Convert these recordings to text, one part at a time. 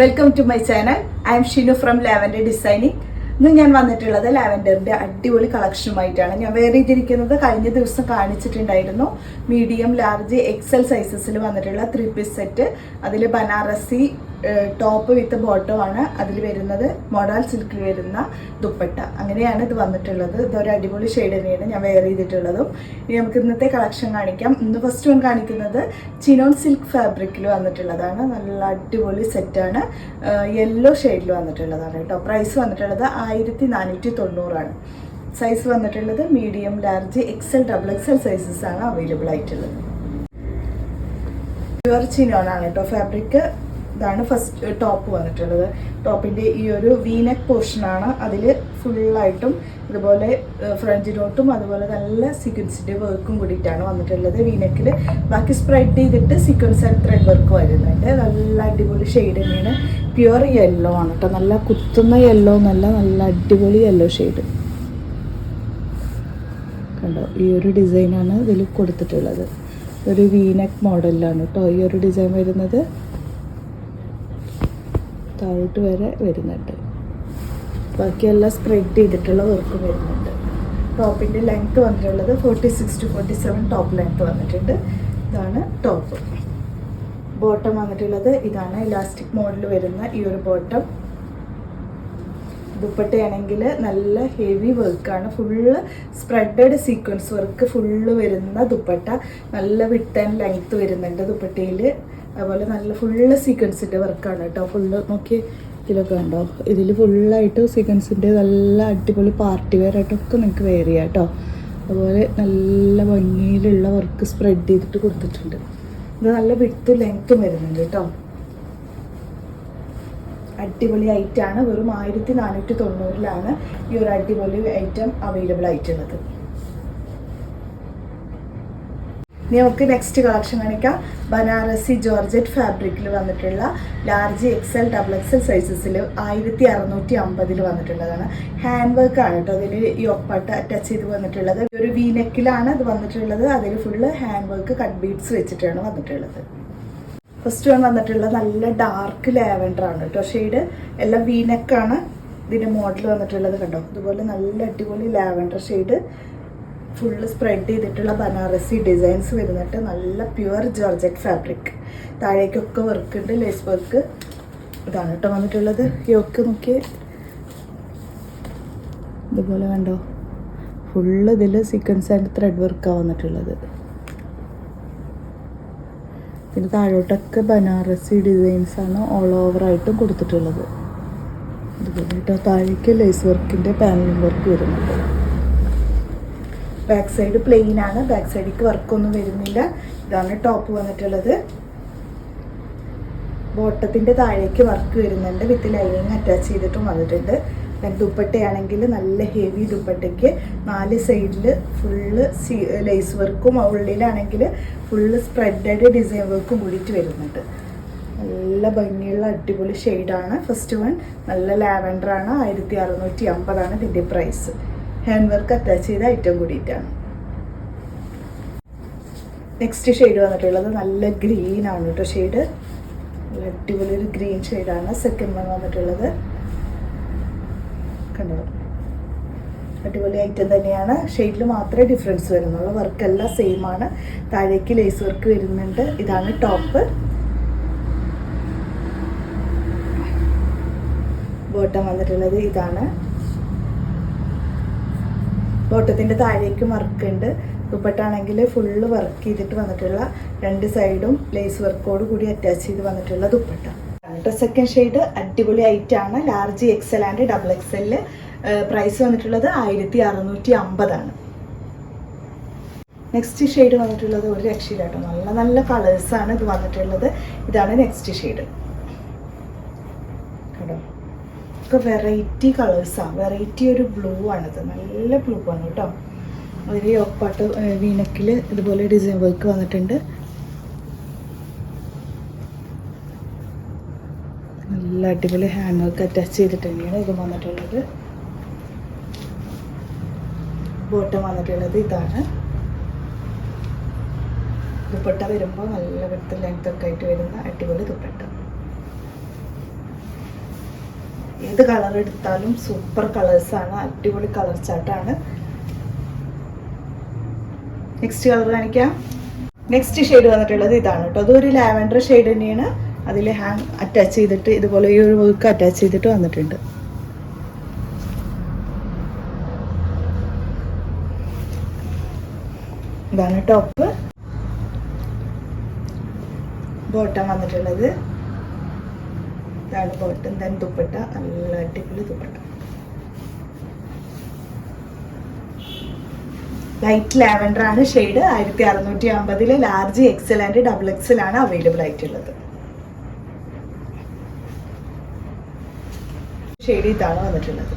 Welcome to my channel I'm Shinu from lavender designing ഇന്ന് ഞാൻ വന്നിട്ടുള്ളത് ലാവൻഡറിന്റെ അടിപൊളി കളക്ഷനുമായിട്ടാണ് ഞാൻ വേറെ ഇതിരിക്കുന്നത് കഴിഞ്ഞ ദിവസം കാണിച്ചിട്ടുണ്ടായിരുന്നു. മീഡിയം ലാർജ് എക്സൽ സൈസസിൽ വന്നിട്ടുള്ള ത്രീ പീസ് സെറ്റ് അതിൽ ബനാറസി ടോപ്പ് വിത്ത് ബോട്ടം ആണ് അതിൽ വരുന്നത്. മൊഡാൽ സിൽക്കിൽ വരുന്ന ദുപ്പട്ട. അങ്ങനെയാണ് ഇത് വന്നിട്ടുള്ളത്. ഇതൊരു അടിപൊളി ഷെയ്ഡ് തന്നെയാണ് ഞാൻ വെയർ ചെയ്തിട്ടുള്ളതും. ഇനി നമുക്ക് ഇന്നത്തെ കളക്ഷൻ കാണിക്കാം. ഇന്ന് ഫസ്റ്റ് വൺ കാണിക്കുന്നത് ചിനോൺ സിൽക്ക് ഫാബ്രിക്കിൽ വന്നിട്ടുള്ളതാണ്. നല്ല അടിപൊളി സെറ്റാണ് യെല്ലോ ഷെയ്ഡിൽ വന്നിട്ടുള്ളതാണ് കേട്ടോ. പ്രൈസ് വന്നിട്ടുള്ളത് ആയിരത്തി നാനൂറ്റി തൊണ്ണൂറാണ് സൈസ് വന്നിട്ടുള്ളത് medium large XL double XL sizes ആണ് അവൈലബിൾ ആയിട്ടുള്ളത്. പ്യുവർ ചിനോൺ ആണ് കേട്ടോ ഫാബ്രിക് ഇതാണ് ഫസ്റ്റ് ടോപ്പ് വന്നിട്ടുള്ളത്. ടോപ്പിന്റെ ഈ ഒരു വീനെക്ക് പോർഷനാണ് അതിൽ ഫുള്ളായിട്ടും ഇതുപോലെ ഫ്രഞ്ച് നോട്ടും അതുപോലെ നല്ല സീക്വൻസിന്റെ വർക്കും കൂടിയിട്ടാണ് വന്നിട്ടുള്ളത് വീനെക്കിൽ ബാക്കി സ്പ്രെഡ് ചെയ്തിട്ട് സീക്വൻസ് ആൻഡ് ത്രെഡ് വർക്ക് വരുന്നുണ്ട്. നല്ല അടിപൊളി ഷെയ്ഡ് തന്നെയാണ്. പ്യുവർ യെല്ലോ ആണ് കേട്ടോ നല്ല കുത്തുന്ന യെല്ലോ എന്നല്ല നല്ല അടിപൊളി യെല്ലോ ഷെയ്ഡ് കണ്ടോ? ഈ ഒരു ഡിസൈനാണ് ഇതിൽ കൊടുത്തിട്ടുള്ളത്. ഒരു വീനെക് മോഡലിലാണ് കേട്ടോ ഈ ഒരു ഡിസൈൻ വരുന്നത് താഴോട്ട് വരെ വരുന്നുണ്ട്. ബാക്കിയെല്ലാം സ്പ്രെഡ് ചെയ്തിട്ടുള്ള വർക്ക് വരുന്നുണ്ട്. ടോപ്പിന്റെ ലെങ്ത് വന്നിട്ടുള്ളത് forty six to forty seven top length വന്നിട്ടുണ്ട്. ഇതാണ് ടോപ്പ് ബോട്ടം വന്നിട്ടുള്ളത് ഇതാണ് ഇലാസ്റ്റിക് മോഡൽ വരുന്ന ഈ ഒരു ബോട്ടം ദുപ്പട്ടയാണെങ്കിൽ നല്ല ഹെവി വർക്കാണ് full spreaded sequence work full വരുന്ന ദുപ്പട്ട. നല്ല വിട്ടൻ ആൻഡ് ലെങ്ത്ത് വരുന്നുണ്ട് ദുപ്പട്ടയിൽ അതുപോലെ നല്ല ഫുള്ള് സീക്വൻസിന്റെ വർക്കാണ് കേട്ടോ. ഫുള്ള് നോക്കി ഇതിലൊക്കെ ഉണ്ടോ ഇതിൽ ഫുള്ളായിട്ട് സീക്വൻസിന്റെ നല്ല അടിപൊളി പാർട്ടി വെയർ ആയിട്ടൊക്കെ നിങ്ങൾക്ക് വെയർ ചെയ്യാം കേട്ടോ. അതുപോലെ നല്ല ഭംഗിയിലുള്ള വർക്ക് സ്പ്രെഡ് ചെയ്തിട്ട് കൊടുത്തിട്ടുണ്ട്. ഇത് നല്ല വിട്ട് ലെങ്ത്തും വരുന്നുണ്ട് കേട്ടോ. അടിപൊളി ഐറ്റം ആണ്. വെറും ആയിരത്തി നാനൂറ്റി തൊണ്ണൂറിലാണ് ഈ ഒരു അടിപൊളി ഐറ്റം അവൈലബിൾ ആയിട്ടുള്ളത്. ഇനി നമുക്ക് നെക്സ്റ്റ് കളക്ഷൻ കാണിക്കാം. ബനാറസി ജോർജറ്റ് ഫാബ്രിക്കിൽ വന്നിട്ടുള്ള ലാർജ് എക്സൽ ഡബിൾ എക്സൽ സൈസസിൽ ആയിരത്തി അറുന്നൂറ്റി അമ്പതിൽ വന്നിട്ടുള്ളതാണ്. ഹാൻഡ് വർക്ക് ആണ് കേട്ടോ അതിൽ ഈ ഒപ്പാട്ട് അറ്റാച്ച് ചെയ്ത് വന്നിട്ടുള്ളത്. ഒരു വീനെക്കിലാണ് അത് വന്നിട്ടുള്ളത്. അതിൽ full hand work cut beads വെച്ചിട്ടാണ് വന്നിട്ടുള്ളത്. ഫസ്റ്റ് വൺ വന്നിട്ടുള്ളത് നല്ല ഡാർക്ക് ലാവൻഡർ ആണ് കേട്ടോ. ഷെയ്ഡ് എല്ലാം വീനെക്കാണ് ഇതിന്റെ മോഡൽ വന്നിട്ടുള്ളത് കണ്ടോ? അതുപോലെ നല്ല അടിപൊളി ലാവൻഡർ ഷെയ്ഡ് ഫുള്ള് സ്പ്രെഡ് ചെയ്തിട്ടുള്ള ബനാറസി ഡിസൈൻസ് വരുന്നിട്ട് നല്ല പ്യുവർ ജോർജറ്റ് ഫാബ്രിക് താഴേക്കൊക്കെ വർക്ക് ഉണ്ട് ലേസ് വർക്ക് ഇതാണ് കേട്ടോ വന്നിട്ടുള്ളത്. യോക്ക് നോക്കി ഇതുപോലെ കണ്ടോ? ഫുള്ള് ഇതിൽ സീക്വൻസ് ആൻഡ് ത്രെഡ് വർക്കാണ് വന്നിട്ടുള്ളത്. പിന്നെ താഴോട്ടൊക്കെ ബനാറസി ഡിസൈൻസ് ആണ് ഓൾ ഓവർ ആയിട്ടും കൊടുത്തിട്ടുള്ളത്. അതുപോലെ കേട്ടോ. താഴേക്ക് ലേസ് വർക്കിന്റെ പാനലിംഗ് വർക്ക് വരുന്നുണ്ട്. ബാക്ക് സൈഡ് പ്ലെയിൻ ആണ്. ബാക്ക് സൈഡിലേക്ക് വർക്കൊന്നും വരുന്നില്ല. ഇതാണ് ടോപ്പ് വന്നിട്ടുള്ളത്. ബോട്ടത്തിന്റെ താഴേക്ക് വർക്ക് വരുന്നുണ്ട്. വിത്ത് ലൈനിങ് അറ്റാച്ച് ചെയ്തിട്ടും വന്നിട്ടുണ്ട്. ദുപ്പട്ടയാണെങ്കിൽ നല്ല ഹെവി ദുപ്പട്ടയ്ക്ക് നാല് സൈഡിൽ ഫുള്ള് സി ലേസ് വർക്കും ഉള്ളിലാണെങ്കിൽ ഫുള്ള് സ്പ്രെഡഡ് ഡിസൈൻ വർക്കും കൂടിയിട്ട് വരുന്നുണ്ട്. നല്ല ഭംഗിയുള്ള അടിപൊളി ഷെയ്ഡാണ് ഫസ്റ്റ് വൺ നല്ല ലാവൻഡർ ആണ്. ആയിരത്തി അറുന്നൂറ്റി അമ്പതാണ് ഇതിന്റെ പ്രൈസ് ഹാൻഡ് വർക്ക് അറ്റാച്ച് ചെയ്ത ഐറ്റം കൂടിയിട്ടാണ്. നെക്സ്റ്റ് ഷെയ്ഡ് വന്നിട്ടുള്ളത് നല്ല ഗ്രീൻ ആണ് കേട്ടോ ഷെയ്ഡ് നല്ല അടിപൊളി ഒരു ഗ്രീൻ ഷെയ്ഡാണ് സെക്കൻഡ് വൺ വന്നിട്ടുള്ളത് കണ്ടോ? അടിപൊളി ഐറ്റം തന്നെയാണ്. ഷെയ്ഡിൽ മാത്രമേ ഡിഫറൻസ് വരുന്നുള്ളൂ. വർക്കെല്ലാം സെയിം ആണ്. താഴേക്ക് ലേസ് വർക്ക് വരുന്നുണ്ട്. ഇതാണ് ടോപ്പ് ബോട്ടം വന്നിട്ടുള്ളത് ഇതാണ്. ബോട്ടത്തിന്റെ താഴേക്ക് വർക്ക് ഉണ്ട് ദുപ്പട്ടാണെങ്കിൽ ഫുള്ള് വർക്ക് ചെയ്തിട്ട് വന്നിട്ടുള്ള രണ്ട് സൈഡും ലേസ് വർക്കോട് കൂടി അറ്റാച്ച് ചെയ്ത് വന്നിട്ടുള്ള ദുപ്പട്ട. സെക്കൻഡ് ഷെയ്ഡ് അടിപൊളി ആണ്. ലാർജ് എക്സൽ ആൻഡ് ഡബിൾ എക്സലിൽ പ്രൈസ് വന്നിട്ടുള്ളത് ആയിരത്തി അറുന്നൂറ്റി അമ്പതാണ് നെക്സ്റ്റ് ഷെയ്ഡ് വന്നിട്ടുള്ളത് ഒരു രക്ഷയിലാട്ടോ നല്ല നല്ല കളേഴ്സാണ് ഇത് വന്നിട്ടുള്ളത്. ഇതാണ് നെക്സ്റ്റ് ഷെയ്ഡ് കേട്ടോ ഒക്കെ വെറൈറ്റി കളേഴ്സാണ് വെറൈറ്റി ഒരു ബ്ലൂ ആണിത് നല്ല ബ്ലൂ ആണ് കേട്ടോ. അതിൽ ഒപ്പാട്ട് വീണക്കിൽ ഇതുപോലെ ഡിസൈൻ വർക്ക് വന്നിട്ടുണ്ട്. നല്ല അടിപൊളി ഹാൻഡ് വർക്ക് അറ്റാച്ച് ചെയ്തിട്ട് ഇത് വന്നിട്ടുള്ളത്. ബോട്ടം വന്നിട്ടുള്ളത് ഇതാണ്. ദുപ്പട്ട വരുമ്പോൾ നല്ല വിട്ട് ലെങ്ത് ഒക്കെ ആയിട്ട് വരുന്ന അടിപൊളി ദുപ്പട്ട. ഏത് കളർ എടുത്താലും സൂപ്പർ കളേഴ്സാണ് അടിപൊളി കളർ ചാർട്ടാണ് നെക്സ്റ്റ് കളർ കാണിക്കാം. നെക്സ്റ്റ് ഷെയ്ഡ് വന്നിട്ടുള്ളത് ഇതാണ് കേട്ടോ. അതൊരു ലാവൻഡർ ഷെയ്ഡ് തന്നെയാണ്. അതിൽ ഹാങ് അറ്റാച്ച് ചെയ്തിട്ട് ഇതുപോലെ ഈ ഒരു വർക്ക് അറ്റാച്ച് ചെയ്തിട്ട് വന്നിട്ടുണ്ട്. ഇതാണ് ടോപ്പ് ബോട്ടം വന്നിട്ടുള്ളത്. ഇതാണ് ബോട്ടം തൻ ദുപ്പട്ട. നല്ല അടിപൊളി ദുപ്പട്ട. ലൈറ്റ് ലാവൻഡർ ആണ് ഷെയ്ഡ് ആയിരത്തി അറുന്നൂറ്റി അമ്പതിൽ large XL and double XL ആണ് അവൈലബിൾ ആയിട്ടുള്ളത്. ഷെയ്ഡ് ഇതാണ് വന്നിട്ടുള്ളത്.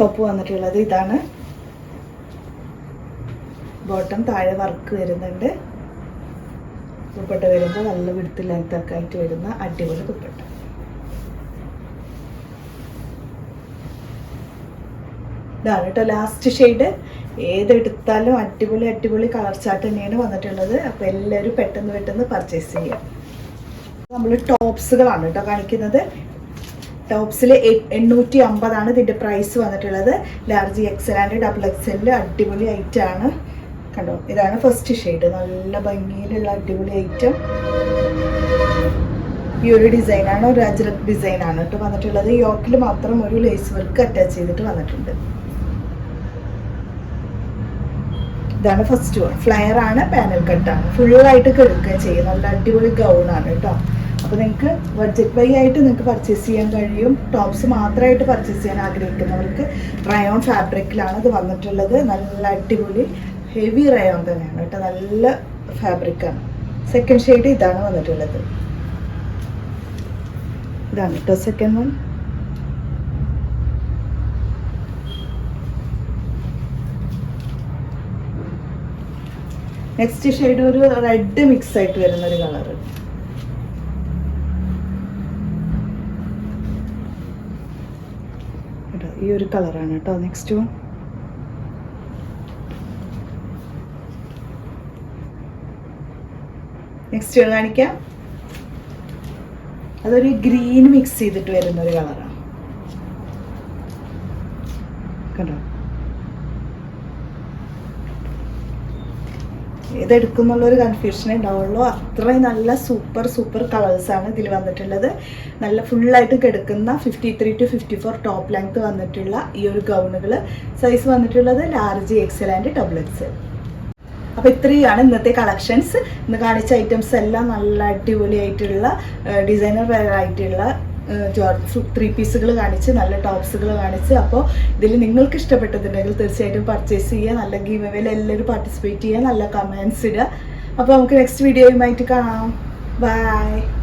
ടോപ്പ് വന്നിട്ടുള്ളത് ഇതാണ്. ബോട്ടം താഴെ വർക്ക് വരുന്നുണ്ട്. ദുപ്പട്ട വരുമ്പോൾ നല്ല വിടുത്ത് ലെങ്ത് ഒക്കെ ആയിട്ട് വരുന്ന അടിപൊളി ദുപ്പട്ട. ഇതാണ് കേട്ടോ ലാസ്റ്റ് ഷെയ്ഡ് ഏതെടുത്താലും അടിപൊളി അടിപൊളി കളർ ചാർട്ട് തന്നെയാണ് വന്നിട്ടുള്ളത്. അപ്പോൾ എല്ലാവരും പെട്ടെന്ന് പെട്ടെന്ന് പർച്ചേസ് ചെയ്യാം. നമ്മൾ ടോപ്സുകളാണ് കേട്ടോ കാണിക്കുന്നത്. ടോപ്സിൽ എണ്ണൂറ്റി അമ്പതാണ് ഇതിന്റെ പ്രൈസ് വന്നിട്ടുള്ളത്. ലാർജ് എക്സൽ ആൻഡ് ഡബിൾ എക്സലിൽ അടിപൊളി ഐറ്റമാണ് കണ്ടോ? ഇതാണ് ഫസ്റ്റ് ഷെയ്ഡ് നല്ല ഭംഗിയിലുള്ള അടിപൊളി ഐറ്റം ഈ ഒരു ഡിസൈനാണ് ഒരു അജ്രക് ഡിസൈൻ ആണ് കേട്ടോ വന്നിട്ടുള്ളത്. യോക്കിൽ മാത്രം ഒരു ലേസ് വർക്ക് അറ്റാച്ച് ചെയ്തിട്ട് വന്നിട്ടുണ്ട്. ഇതാണ് ഫസ്റ്റ് വൺ ഫ്ലയർ ആണ് പാനൽ കട്ടാണ് ഫുള്ളായിട്ട് കെടുക്കുക ചെയ്യും നല്ല അടിപൊളി ഗൗൺ ആണ് കേട്ടോ അപ്പോൾ നിങ്ങൾക്ക് ബഡ്ജറ്റ് ബൈ ആയിട്ട് നിങ്ങൾക്ക് പർച്ചേസ് ചെയ്യാൻ കഴിയും. ടോപ്സ് മാത്രമായിട്ട് പർച്ചേസ് ചെയ്യാൻ ആഗ്രഹിക്കുന്നവർക്ക് റയോൺ ഫാബ്രിക്കിലാണ് ഇത് വന്നിട്ടുള്ളത്. നല്ല അടിപൊളി ഹെവി റയോൺ തന്നെയാണ് കേട്ടോ. നല്ല ഫാബ്രിക്കാണ് സെക്കൻഡ് ഷെയ്ഡ് ഇതാണ് വന്നിട്ടുള്ളത്. ഇതാണ് കേട്ടോ സെക്കൻഡ് വൺ നെക്സ്റ്റ് ഷെയ്ഡ് ഒരു റെഡ് മിക്സ് ആയിട്ട് വരുന്ന ഒരു കളറ് ഈ ഒരു കളറാണ് കേട്ടോ നെക്സ്റ്റ് വൺ. നെക്സ്റ്റ് കാണിക്കാം. അതൊരു ഗ്രീൻ മിക്സ് ചെയ്തിട്ട് വരുന്ന ഒരു കളറാണ്. കണ്ടോ? ഏതെടുക്കുന്നുള്ളൊരു കൺഫ്യൂഷനേ ഉണ്ടാവുള്ളൂ. അത്രയും നല്ല സൂപ്പർ സൂപ്പർ കളേഴ്സാണ് ഇതിൽ വന്നിട്ടുള്ളത്. നല്ല ഫുള്ളായിട്ട് കിടക്കുന്ന fifty three to fifty four top length വന്നിട്ടുള്ള ഈ ഒരു ഗൗണുകൾ സൈസ് വന്നിട്ടുള്ളത് large XL and double XL അപ്പോൾ ഇത്രയാണ് ഇന്നത്തെ കളക്ഷൻസ് ഇന്ന് കാണിച്ച ഐറ്റംസ് എല്ലാം നല്ല അടിപൊളിയായിട്ടുള്ള ഡിസൈനർ ആയിട്ടുള്ള ത്രീ പീസുകൾ കാണിച്ച് നല്ല ടോപ്സുകൾ കാണിച്ച് അപ്പോൾ ഇതിൽ നിങ്ങൾക്ക് ഇഷ്ടപ്പെട്ടതുണ്ടെങ്കിൽ തീർച്ചയായിട്ടും പർച്ചേസ് ചെയ്യുക നല്ല ഗീവ് അവേയിൽ എല്ലാവരും പാർട്ടിസിപ്പേറ്റ് ചെയ്യുക നല്ല കമൻസ് ഇടുക. അപ്പോൾ നമുക്ക് നെക്സ്റ്റ് വീഡിയോയുമായിട്ട് കാണാം. ബൈ